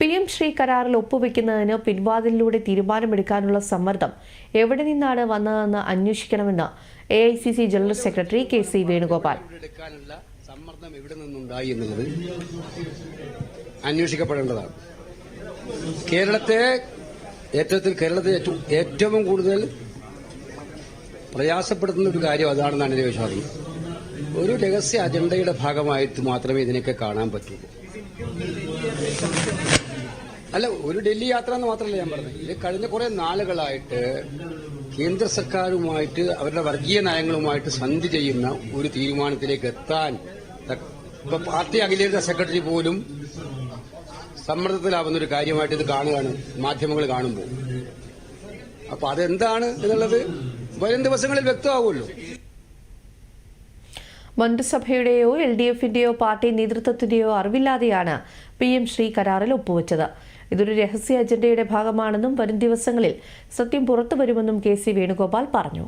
P M Shri കരാറിൽ ഒപ്പുവെക്കുന്നതിന് പിൻവാതിലിലൂടെ തീരുമാനമെടുക്കാനുള്ള സമ്മർദ്ദം എവിടെ നിന്നാണ് വന്നതെന്ന് അന്വേഷിക്കണമെന്ന് A I C C general secretary K C Venugopal. എവിടെ എന്നുള്ളത് അന്വേഷിക്കപ്പെടേണ്ടതാണ്. കേരളത്തെ ഏറ്റവും കേരളത്തെ ഏറ്റവും കൂടുതൽ പ്രയാസപ്പെടുത്തുന്ന ഒരു കാര്യം അതാണെന്നാണ് എന്റെ വിശ്വാസം. ഒരു രഹസ്യ അജണ്ടയുടെ ഭാഗമായിട്ട് മാത്രമേ ഇതിനൊക്കെ കാണാൻ പറ്റുള്ളൂ അല്ല ഒരു ഡൽഹി യാത്ര എന്ന് മാത്രമല്ല ഞാൻ പറഞ്ഞത്. ഇത് കഴിഞ്ഞ കുറെ നാളുകളായിട്ട് കേന്ദ്ര സർക്കാരുമായിട്ട് അവരുടെ വർഗീയ നയങ്ങളുമായിട്ട് സന്ധി ചെയ്യുന്ന ഒരു തീരുമാനത്തിലേക്ക് എത്താൻ ഇപ്പൊ പാർട്ടി അഖിലേന്ത്യാ സെക്രട്ടറി പോലും സമ്മർദ്ദത്തിലാവുന്ന ഒരു കാര്യമായിട്ട് ഇത് കാണുകയാണ് മാധ്യമങ്ങൾ കാണുമ്പോൾ. അപ്പൊ അതെന്താണ് എന്നുള്ളത് വരും ദിവസങ്ങളിൽ വ്യക്തമാവുമല്ലോ. മന്ത്രിസഭയുടെയോ എൽ ഡി എഫിന്റെയോ പാർട്ടി നേതൃത്വത്തിന്റെയോ അറിവില്ലാതെയാണ് പി എം ശ്രീ കരാറിൽ ഒപ്പുവെച്ചത്. ഇതൊരു രഹസ്യ അജണ്ടയുടെ ഭാഗമാണെന്നും വരും ദിവസങ്ങളിൽ സത്യം പുറത്തുവരുമെന്നും കെ സി വേണുഗോപാൽ പറഞ്ഞു